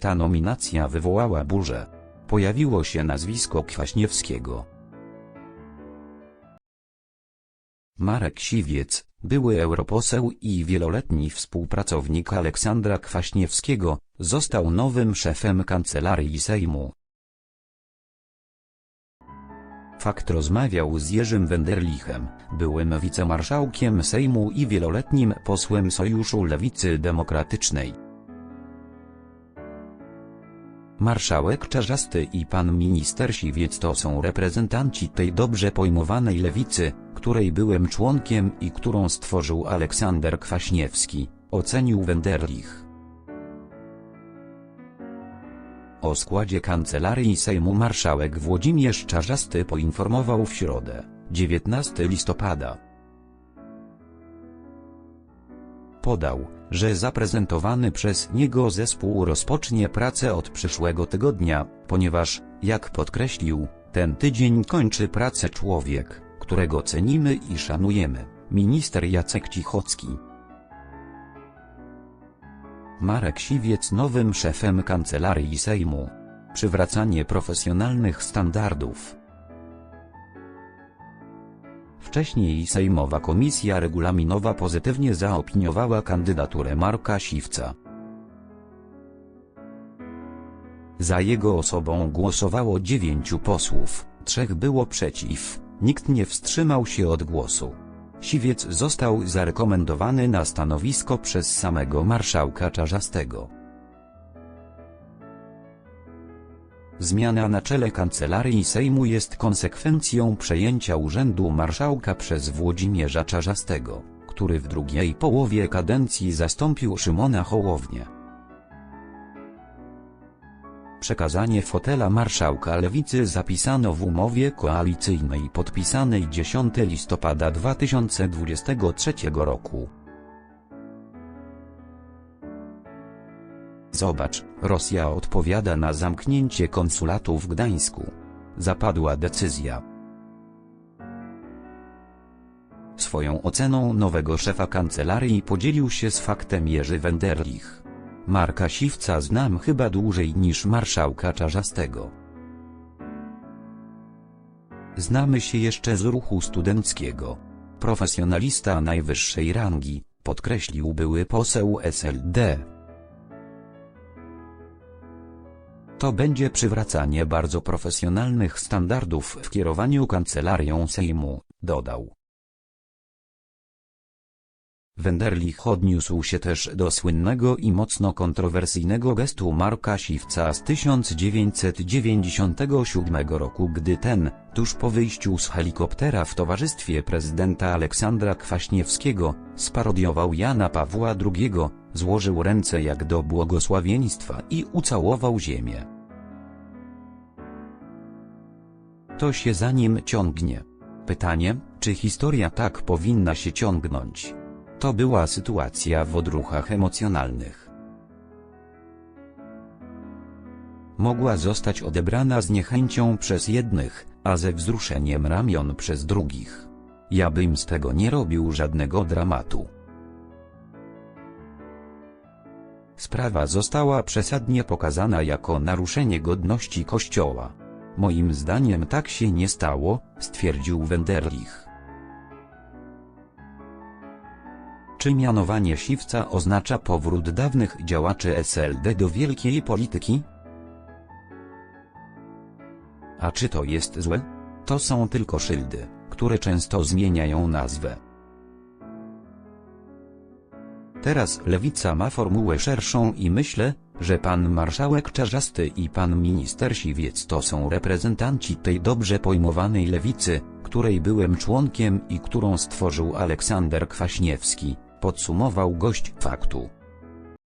Ta nominacja wywołała burzę. Pojawiło się nazwisko Kwaśniewskiego. Marek Siwiec, były europoseł i wieloletni współpracownik Aleksandra Kwaśniewskiego, został nowym szefem Kancelarii Sejmu. Fakt rozmawiał z Jerzym Wenderlichem, byłym wicemarszałkiem Sejmu i wieloletnim posłem Sojuszu Lewicy Demokratycznej. Marszałek Czarzasty i pan minister Siwiec to są reprezentanci tej dobrze pojmowanej lewicy, której byłem członkiem i którą stworzył Aleksander Kwaśniewski, ocenił Wenderlich. O składzie Kancelarii Sejmu marszałek Włodzimierz Czarzasty poinformował w środę, 19 listopada. Podał, że zaprezentowany przez niego zespół rozpocznie pracę od przyszłego tygodnia, ponieważ, jak podkreślił, ten tydzień kończy pracę człowiek, którego cenimy i szanujemy, minister Jacek Cichocki. Marek Siwiec nowym szefem Kancelarii Sejmu. Przywracanie profesjonalnych standardów. Wcześniej Sejmowa Komisja Regulaminowa pozytywnie zaopiniowała kandydaturę Marka Siwca. Za jego osobą głosowało dziewięciu posłów, trzech było przeciw, nikt nie wstrzymał się od głosu. Siwiec został zarekomendowany na stanowisko przez samego marszałka Czarzastego. Zmiana na czele Kancelarii Sejmu jest konsekwencją przejęcia urzędu marszałka przez Włodzimierza Czarzastego, który w drugiej połowie kadencji zastąpił Szymona Hołownię. Przekazanie fotela marszałka lewicy zapisano w umowie koalicyjnej podpisanej 10 listopada 2023 roku. Zobacz, Rosja odpowiada na zamknięcie konsulatu w Gdańsku. Zapadła decyzja. Swoją oceną nowego szefa kancelarii podzielił się z faktem Jerzy Wenderlich. Marka Siwca znam chyba dłużej niż marszałka Czarzastego. Znamy się jeszcze z ruchu studenckiego. Profesjonalista najwyższej rangi, podkreślił były poseł SLD. To będzie przywracanie bardzo profesjonalnych standardów w kierowaniu kancelarią Sejmu, dodał. Wenderlich odniósł się też do słynnego i mocno kontrowersyjnego gestu Marka Siwca z 1997 roku gdy ten, tuż po wyjściu z helikoptera w towarzystwie prezydenta Aleksandra Kwaśniewskiego, sparodiował Jana Pawła II, złożył ręce jak do błogosławieństwa i ucałował ziemię. To się za nim ciągnie. Pytanie, czy historia tak powinna się ciągnąć? To była sytuacja w odruchach emocjonalnych. Mogła zostać odebrana z niechęcią przez jednych, a ze wzruszeniem ramion przez drugich. Ja bym z tego nie robił żadnego dramatu. Sprawa została przesadnie pokazana jako naruszenie godności Kościoła. Moim zdaniem tak się nie stało, stwierdził Wenderlich. Czy mianowanie Siwca oznacza powrót dawnych działaczy SLD do wielkiej polityki? A czy to jest złe? To są tylko szyldy, które często zmieniają nazwę. Teraz lewica ma formułę szerszą i myślę, że pan marszałek Czarzasty i pan minister Siwiec to są reprezentanci tej dobrze pojmowanej lewicy, której byłem członkiem i którą stworzył Aleksander Kwaśniewski, podsumował gość faktu.